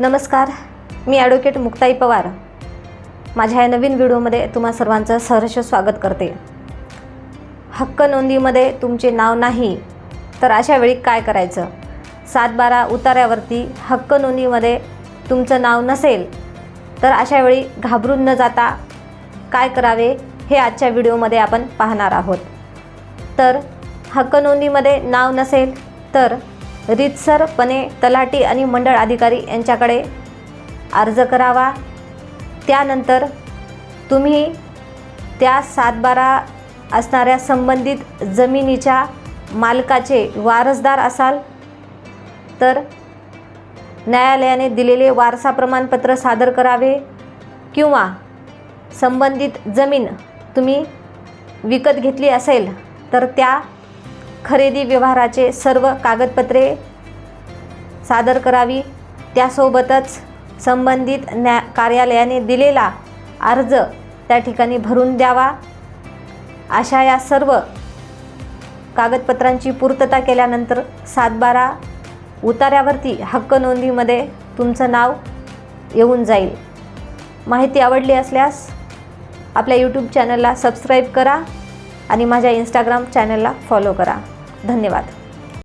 नमस्कार मी ॲडव्होकेट मुक्ताई पवार. माझ्या या नवीन व्हिडिओमध्ये तुम्हा सर्वांचं सहर्ष स्वागत करते. हक्क नोंदीमध्ये तुमचे नाव नाही तर अशा वेळी काय करायचं? सात बारा उतार्यावरती हक्क नोंदीमध्ये तुमचं नाव नसेल तर अशा वेळी घाबरून न जाता काय करावे हे आजच्या व्हिडिओमध्ये आपण पाहणार आहोत. तर हक्क नोंदीमध्ये नाव नसेल तर रीतसरपणे तलाठी आणि मंडळ अधिकारी यांच्याकडे अर्ज करावा. त्यानंतर तुम्ही त्या सातबारा असणाऱ्या संबंधित जमिनीच्या मालकाचे वारसदार असाल तर न्यायालयाने दिलेले वारसा प्रमाणपत्र सादर करावे किंवा संबंधित जमीन तुम्ही विकत घेतली असेल तर त्या खरेदी व्यवहाराचे सर्व कागदपत्रे सादर करावी. त्यासोबतच संबंधित न्या कार्यालयाने दिलेला अर्ज त्या ठिकाणी भरून द्यावा. अशा या सर्व कागदपत्रांची पूर्तता केल्यानंतर सातबारा उतार्यावरती हक्क नोंदीमध्ये तुमचं नाव येऊन जाईल. माहिती आवडली असल्यास आपल्या यूट्यूब चॅनलला सबस्क्राईब करा. आणि माझ्या इंस्टाग्राम चॅनलला फॉलो करा. धन्यवाद.